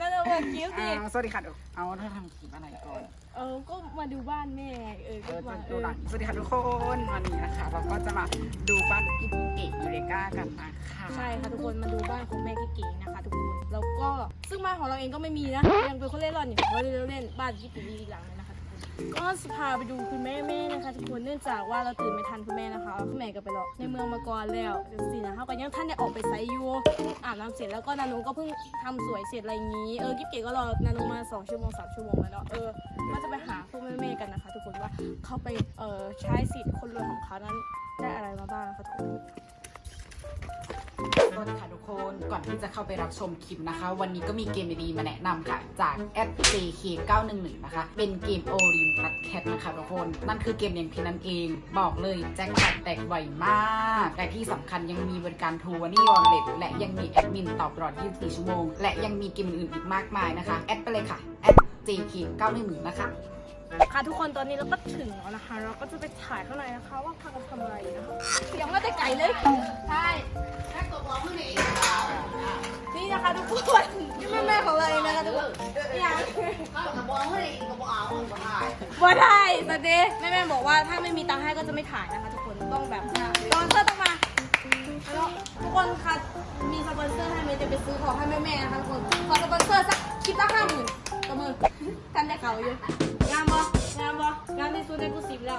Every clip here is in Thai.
นั่นเราบอกคลิปดิอ่าสวัสดีค่ะเอาเธอทำคลิปอะไรก่อน เออ ก็มาดูบ้านแม่เออ เอก็อมาจะเอดูอหลังสวัสดีค่ะทุกคนวันนี้นะคะ เราก็จะมาดูบ้านอิเกะยูเรกากันนะคะใช่ค่ะทุกคนมาดูบ้านของแม่เก๋ๆนะคะ ทุกคน แล้วก็ซึ่งบ้านของเราเองก็ไม่มีนะ ยังเป็นคนเล่นร่อนอยู่เราเล่นเล่นบ้านญี่ปุ่นอีกหลังเลยนะคะทุ ก็จะพาไปดูคุณแม่แม่นะคะทุกคนเนื่องจากว่าเราตื่นไม่ทันคุณแม่นะคะคุณแม่ก็ไปรอในเมืองมาก่อนแล้วเดี๋ยวสินะเขาก็ยังท่านได้ออกไปไซยูอาบน้ำเสร็จแล้วก็นานุก็เพิ่งทำสวยเสร็จอะไรอย่างนี้เออกิ๊บเก๋ก็รอนานุมาสองชั่วโมงสามชั่วโมงแล้วเนาะเออก็จะไปหาพวกแม่ๆกันนะคะ ทุกคนว่าเขาไปเออใช้สิทธิ์คนรวยของเขานั้นได้อะไรมาบ้างนะคะทุกคน สวัสดีค่ะทุกคนก่อนที่จะเข้าไปรับชมคลิปนะคะ วันนี้ก็มีเกมดีๆมาแนะนำค่ะ จากแอป JK911 นะคะ เป็นเกมโอรินพัดแคทนะคะทุกคน นั่นคือเกมเลี้ยงเพชรนั่นเอง บอกเลยแจ็คพอตแตกไวมากแต่ที่สำคัญยังมีบริการทูวันนี่วอลเล็ตและยังมีแอดมินตอบตลอด 24 ชั่วโมง และยังมีเกมอื่นๆอีกมากมายนะคะ แอดไปเลยค่ะแอด JK911 นะคะ ค่ะทุกคนตอนนี้เราก็ถึงแล้วนะคะ เราก็จะไปถ่ายข้างในนะคะ ว่าพากันทำอะไรนะคะยังไม่ได้ไก่เลยใช่นี่นะคะทุกคนนี่แม่แม่ของเราเองนะคะทุกคนยังบ่ได้ตอนนี้แม่แม่บอกว่าถ้าไม่มีตังค์ให้ก็จะไม่ถ่ายนะคะ ทุกคนต้องแบบสปอนเซอร์ต้องมาแล้วทุกคนคะมีสปอนเซอร์ให้เมย์จะไปซื้อของให้แม่ๆนะคะทุกคนขอสปอนเซอร์สักคลิปละห้าหมื่นต่อมือกันได้เขาอยู่งา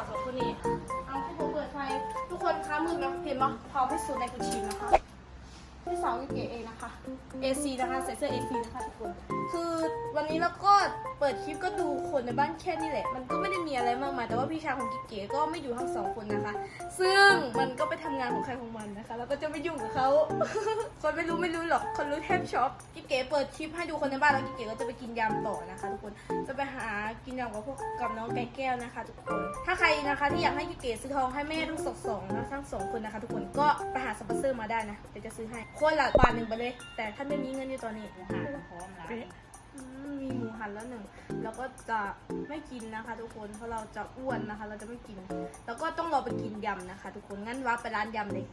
สองคนนี้ เอาที่ผมเปิดไฟ ทุกคนคะมือนะเห็นบ่พร้อมที่สุดในกุชิมนะคะ ที่สองนี่เก๋เองนะคะ AC นะคะใส่เสื้อ AC นะคะทุกคน คือวันนี้เราก็เปิดคลิปก็ดูคนในบ้านแค่นี้แหละ มันก็ไม่ได้มีอะไรมากมาย แต่ว่าพี่ชายของกิ๊กเก๋ก็ไม่อยู่ทั้งสองคนนะคะ ซึ่งมันก็ไปทำงานของใครของมันนะคะ แล้วก็จะไม่ยุ่งกับเขา คนไม่รู้ไม่รู้หรอก คนรู้แทบช็อกกิ๊กเก๋เปิดคลิปให้ดูคนในบ้านแล้วกิ๊กเก๋ก็จะไปกินยำต่อนะคะ ทุกคน จะไปหากินยำกับพวกกับน้องไก่แก้วนะคะ ทุกคน ถ้าใครนะคะที่อยากให้กิ๊กเก๋ซื้อทองให้แม่ทั้งสองสองนะทั้งสองคนนะคะ ทุกคน ก็ไปหาสปอนเซอร์มาได้นะ เดี๋ยวจะซื้อให้คนละบาทหนึ่งไปเลย แต่ถ้าไม่มีเงินอยู่ตอนนี้หาพร้อมแล้วอืมมีหมูหันแล้วหนึ่งแล้วก็จะไม่กินนะคะ ทุกคนเพราะเราจะอ้วนนะคะ เราจะไม่กิน แล้วก็ต้องรอไปกินยำนะคะ ทุกคนงั้นว่าไปร้านยำเลย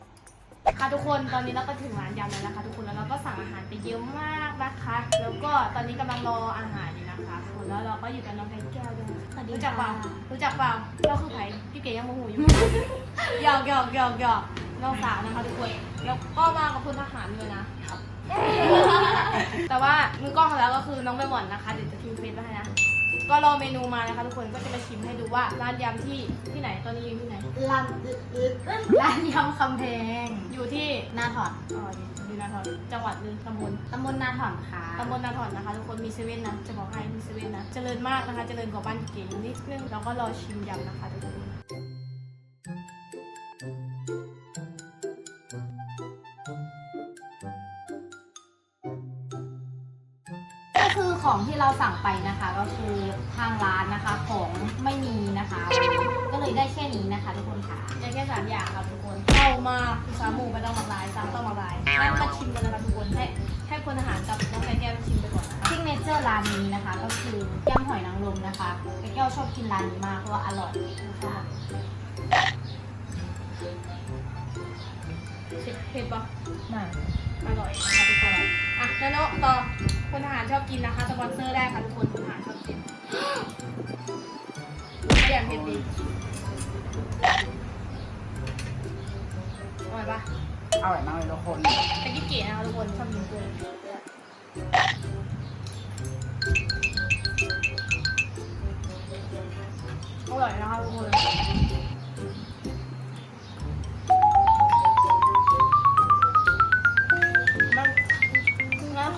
ค่ะทุกคนตอนนี้เราก็ถึงร้านยำแล้วนะคะ ทุกคนแล้วเราก็สั่งอาหารไปเยอะมากนะคะ แล้วก็ตอนนี้กำลังรออาหารอยู่นะคะทุกคนแล้วเราก็อยู่กับน้องไก่แก้วด้วยรู้จักเปล่ารู้จักเปล่าเราคือใครพี่เก๋ยังโมโหอยู่หยอกหยอกหยอกหยอก น้องสาวนะคะทุกคน แล้วก็มากับพลทหารด้วยนะ แต่ว่ามือกล้องของเราก็คือน้องใบหมอนนะคะ เดี๋ยวจะทิ้งเฟซไว้ให้นะ ก็รอเมนูมานะคะทุกคน ก็จะไปชิมให้ดูว่าร้านยำที่ที่ไหน ตอนนี้อยู่ที่ไหน ร้านร้านยำคำแพงอยู่ที่นาถอนอ๋ออยู่นาทอนจังหวัดหรือตำบลตำบลนาถอนค่ะตำบลนาทอนนะคะทุกคน มีเซเว่นนะ จะบอกให้มีเซเว่นนะ เจริญมากนะคะ เจริญกว่าบ้านเก๋อยู่นิดนึง แล้วก็รอชิมยำนะคะทุกคน ของที่เราสั่งไปนะคะ ก็คือทางร้านนะคะของไม่มีนะคะ ก็เลยได้แค่นี้นะคะ ทุกคนค่ะได้แค่สามอย่างครับทุกคนเข้ามาสามหมูไปต้องมาลายสามต้องมาลายงั้นมาชิมกันนะคะทุกคนให้ให้พลทหารกับน้องไก่แก้วชิมไปก่อนนะคะซิกเนเจอร์ร้านนี้นะคะ ก็คือยำหอยนางรมนะคะแก้วชอบกินร้านนี้มากเพราะว่าอร่อยค่ะเผ็ดเผ็ดปะมาอร่อยนะคะทุกคนอะแล้วโนต่อ พลทหารชอบกินนะคะสปอนเซอร์ได้ค่ะทุกคนพลทหารชอบกินไม่ยากเผ็ดดีอร่อยปะอร่อยมากเลยทุกคนแต่กิ๊กเก๋นะคะทุกคนชอบกินเกินอร่อยนะคะทุกคน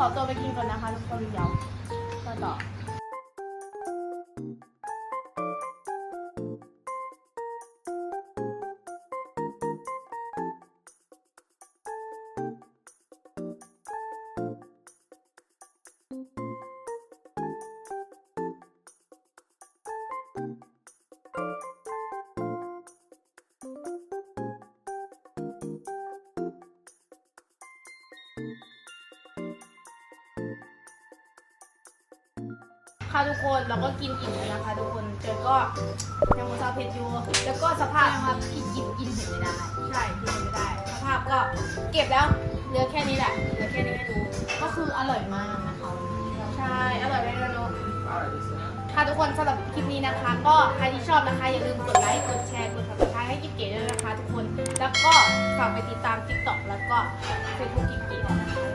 ขอตัวไปกินก่อนนะคะทุกคนเดี๋ยวต่อต่อ ค่ะทุกคนเราก็กินอิ่มแล้วนะคะทุกคนแต่ก็ยังมูซาเผ็ดอยู่แล้วก็สภาพแสดงว่าพี่กินกินเผ็ดไม่ได้ใช่กินไม่ได้ สภาพก็เก็บแล้วเหลือแค่นี้แหละเหลือแค่นี้ให้ดูก็คืออร่อยมากนะคะใช่อร่อยไหมนะโนค่ะทุกคนสำหรับคลิปนี้นะคะ ก็ใครที่ชอบนะคะอย่าลืมกดไลค์กดแชร์กด subscribe ให้กิ๊บเก๋ด้วยนะคะ ทุกคนแล้วก็ฝากไปติดตาม TikTok แล้วก็ Facebook กิ๊บเก๋ด้วยนะคะ